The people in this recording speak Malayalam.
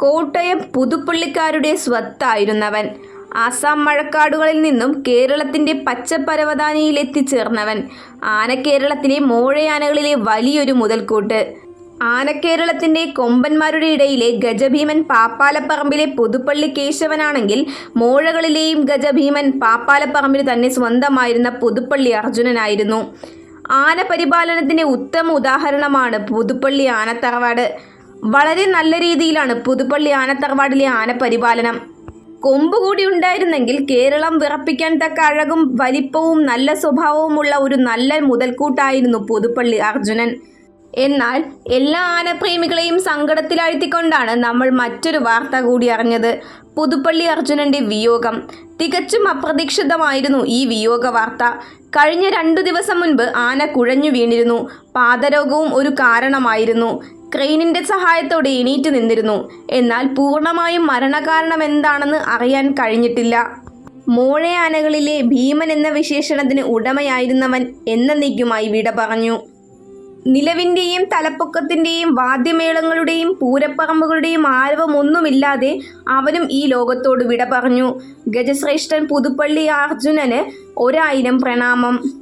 കോട്ടയം പുതുപ്പള്ളിക്കാരുടെ സ്വത്തായിരുന്നവൻ. ആസാം മഴക്കാടുകളിൽ നിന്നും കേരളത്തിന്റെ പച്ചപ്പരവതാനിയിൽ എത്തിച്ചേർന്നവൻ ആനക്കേരളത്തിലെ മോഴയാനകളിലെ വലിയൊരു മുതൽക്കൂട്ട്. ആനക്കേരളത്തിന്റെ കൊമ്പന്മാരുടെ ഇടയിലെ ഗജഭീമൻ പാപ്പാലപ്പറമ്പിലെ പുതുപ്പള്ളി കേശവനാണെങ്കിൽ മോഴകളിലെയും ഗജഭീമൻ പാപ്പാലപ്പറമ്പിൽ തന്നെ സ്വന്തമായിരുന്ന പുതുപ്പള്ളി അർജുനനായിരുന്നു. ആന പരിപാലനത്തിന്റെ ഉത്തമ ഉദാഹരണമാണ് പുതുപ്പള്ളി ആനത്തറവാട്. വളരെ നല്ല രീതിയിലാണ് പുതുപ്പള്ളി ആനത്തറവാടിലെ ആനപരിപാലനം. കൊമ്പ് കൂടി ഉണ്ടായിരുന്നെങ്കിൽ കേരളം വിറപ്പിക്കാൻ തക്ക അഴകും വലിപ്പവും നല്ല സ്വഭാവവുമുള്ള ഒരു നല്ല മുതൽക്കൂട്ടായിരുന്നു പുതുപ്പള്ളി അർജുനൻ. എന്നാൽ എല്ലാ ആനപ്രേമികളെയും സങ്കടത്തിലാഴ്ത്തിക്കൊണ്ടാണ് നമ്മൾ മറ്റൊരു വാർത്ത കൂടി അറിഞ്ഞത്. പുതുപ്പള്ളി അർജുനന്റെ വിയോഗം. തികച്ചും അപ്രതീക്ഷിതമായിരുന്നു ഈ വിയോഗ വാർത്ത. കഴിഞ്ഞ രണ്ടു ദിവസം മുൻപ് ആന കുഴഞ്ഞു വീണിരുന്നു. പാദരോഗവും ഒരു കാരണമായിരുന്നു. ക്രെയിനിന്റെ സഹായത്തോടെ എണീറ്റ് നിന്നിരുന്നു. എന്നാൽ പൂർണമായും മരണകാരണം എന്താണെന്ന് അറിയാൻ കഴിഞ്ഞിട്ടില്ല. മോഴയാനകളിലെ ഭീമൻ എന്ന വിശേഷണത്തിന് ഉടമയായിരുന്നവൻ എന്നേക്കുമായി വിട പറഞ്ഞു. നിലവിന്റെയും തലപ്പൊക്കത്തിന്റെയും വാദ്യമേളങ്ങളുടെയും പൂരപ്പറമ്പുകളുടെയും ആരവമൊന്നുമില്ലാതെ അവനും ഈ ലോകത്തോട് വിട പറഞ്ഞു. ഗജശ്രേഷ്ഠൻ പുതുപ്പള്ളി അർജുനന് ഒരായിരം പ്രണാമം.